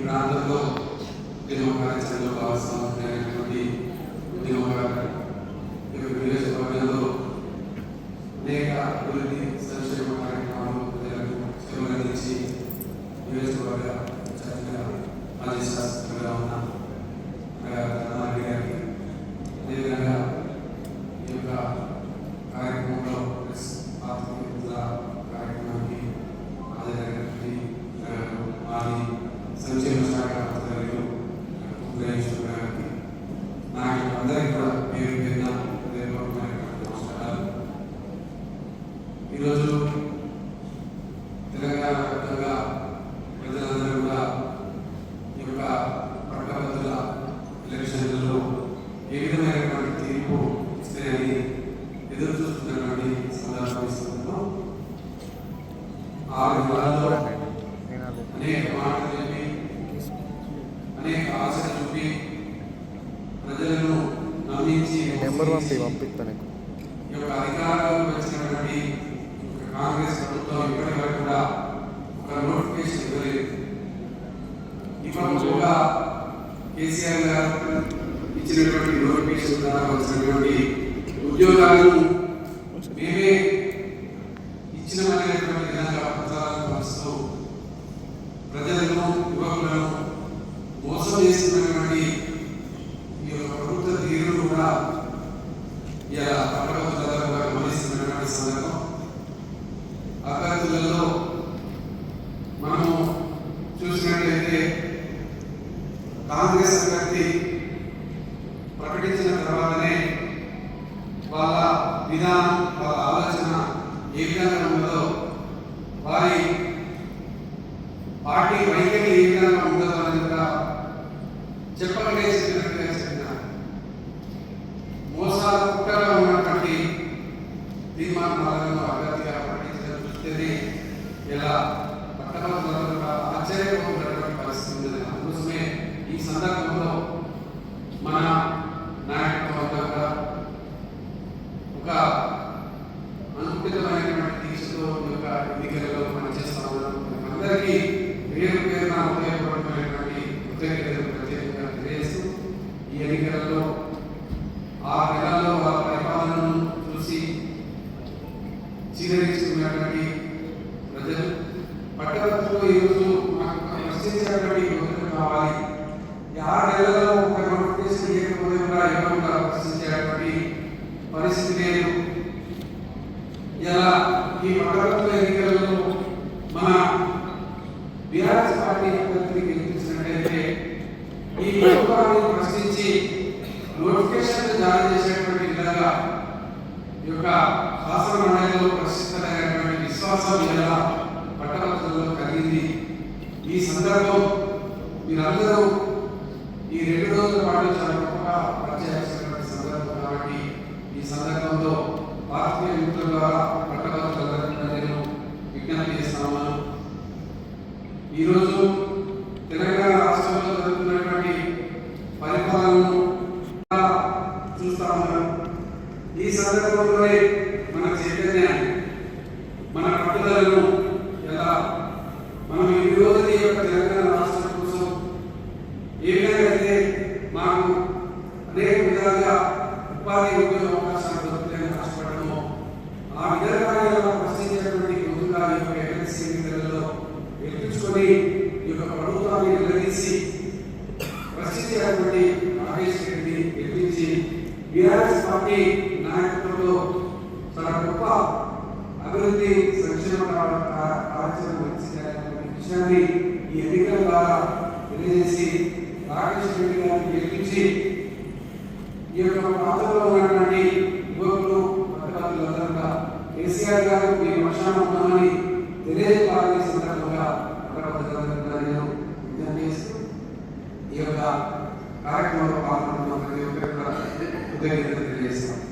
ప్రాంతంలో ఉద్యమకార్యాచరణలో భాగస్వామైనటువంటి ఉద్యమకారు ఈ యొక్క నియోజకవర్గంలో అనేక అభివృద్ధి సంక్షేమ కార్యక్రమాలు ప్రజలకు సేవలు అందించి నియోజకవర్గ చక్కగా మాజీ శాసకులుగా ఉన్న ధర్మారెడ్డి గారికి అదేవిధంగా ఈ యొక్క కార్యక్రమంలో ప్రెస్ ఆత్మీయుల కార్యక్రమానికి హాజరైనటువంటి మాది సంక్షేమ శాఖ మంత్రులు ఉపయోగించిన గారికి నాకు అందరికీ కూడా పేరు పేరున హృదయపూర్వకమైనటువంటి నమస్కారాలు ఈరోజు తెలంగాణ వ్యాప్తంగా ప్రజలందరూ కూడా ఈ యొక్క పట్టభద్రుల ఎలక్షన్లలో ఏ విధమైనటువంటి తీర్పు ఇస్తాయని ఎదురు చూస్తున్నటువంటి సందర్భం ఇస్తున్నాం ఆరు నెలల్లో అనేక మాటలు చెప్పి అనేక ఆశలు చూపి ప్రజలను నమ్మించి నెంబర్ పంపి పంపిస్తా నీకు. ఈ యొక్క అధికారంలోకి వచ్చినటువంటి కాంగ్రెస్ ప్రభుత్వం ఇప్పటి వరకు కూడా ఒక నోటిఫికేషన్ ఇవ్వలేదు. ఇప్పటి కూడా కేసీఆర్ గారు ఇచ్చినటువంటి నోటిఫికేషన్ ద్వారా వచ్చినటువంటి ఉద్యోగాలను మేమే విధంగా ప్రచారాలు పరుస్తూ ప్రజలను యువకులను మోసం చేస్తున్నటువంటి ఈ యొక్క ప్రభుత్వ తీరును కూడా ఇలా పట్టభద్రులలో కూడా గమనిస్తున్నటువంటి సందర్భం. మనము చూసినట్లయితే కాంగ్రెస్ అభ్యర్థి ప్రకటించిన తర్వాతనే వాళ్ళ విధానం వాళ్ళ ఆలోచన ఏ విధంగా ఉన్నదో వారి పార్టీ వైఖరి ఏ విధంగా ఇలా పట్టభద్రులందరూ కూడా ఆశ్చర్యపోతున్నటువంటి పరిస్థితి అందుకోసమే ఈ సందర్భంలో మన నాయకత్వం అంతా కూడా ఒక అనుకూలమైనటువంటి దీక్షతో యొక్క ఎన్నికలలో పనిచేస్తా ఉన్నాం. అందరికీ పేరు పేరున ఉపయోగపడమైనటువంటి కృతజ్ఞతలు ప్రత్యేకంగా తెలియజేస్తూ ఈ ఎన్నికలలో ఆ నెలలో వాళ్ళ పరిపాలనను చూసి చీదరించుకున్నటువంటి ప్రజలు ఈరోజు యువకులు కావాలి ఈ ఒక నోటిఫికేషన్ కూడా ప్రశ్నించేటువంటి పరిస్థితి లేదు ఇలా ఈ పట్టభద్రుల ఎన్నికలలో మన బీఆర్ఎస్ పార్టీ అభ్యర్థిని గెలిపించినట్లయితే ఈ ప్రభుత్వాన్ని ప్రశ్నించి నోటిఫికేషన్ జారీ చేసేటువంటి విధంగా ఈ యొక్క శాసన మండలిలో ప్రశ్నించదగినటువంటి విశ్వాసం ఇలా పట్టభద్రులలో కలిగింది ఈ సందర్భం మీరందరూ ఈ రెండు రోజుల పాటు చాలా గొప్పగా పనిచేయాల్సినటువంటి సందర్భం కాబట్టి ఈ సందర్భంలో భారతీయ మిత్రుల ద్వారా పట్టభద్రులందరికీ నేను విజ్ఞప్తి చేస్తా ఈరోజు తెలంగాణ రాష్ట్రంలో జరుగుతున్నటువంటి పరిపాలనను ఎలా చూస్తా ఉన్నాం. ఈ సందర్భంలోనే మన చైతన్యాన్ని మన పట్టుదలను ఎలా మనం ఈ రోజు ఈ యొక్క తెలంగాణ రాష్ట్రం కోసం ఏ విధంగా అయితే మాకు అనేక విధాలుగా ఉపాధి ఉద్యోగ అవకాశాలు దొరుకుతాయని ఆశపడము ఆ విధంగా ఇలా ప్రశ్నించేటువంటి ముందుగా ఈ యొక్క ఎమ్మెల్సీ ఎన్నికలలో గెలిపించుకొని ఈ యొక్క ప్రభుత్వాన్ని నిలదీసి ప్రశ్నించేటువంటి నాగేష్ రెడ్డి గెలిపించి బీఆర్ఎస్ పార్టీ నాయకత్వంలో చాలా గొప్ప అభివృద్ధి సంక్షేమ కార్యక్రమం వచ్చిందనే విషయాన్ని ఈ ఎన్నికల ద్వారా తెలియజేసి రాకేష్ రెడ్డి గారిని గెలిపించి ఈ యొక్క ప్రాంతంలో ఉన్నటువంటి యువకులు పట్టభద్రులందరూ కేసీఆర్ గారు మీ వర్షాన ఉన్నామని తెలియజేయాలని సందర్భంగా అక్కడ కూడా నేను విజ్ఞప్తి చేస్తూ ఈ యొక్క யுத்த யுத்தத்தில் பேசலாம்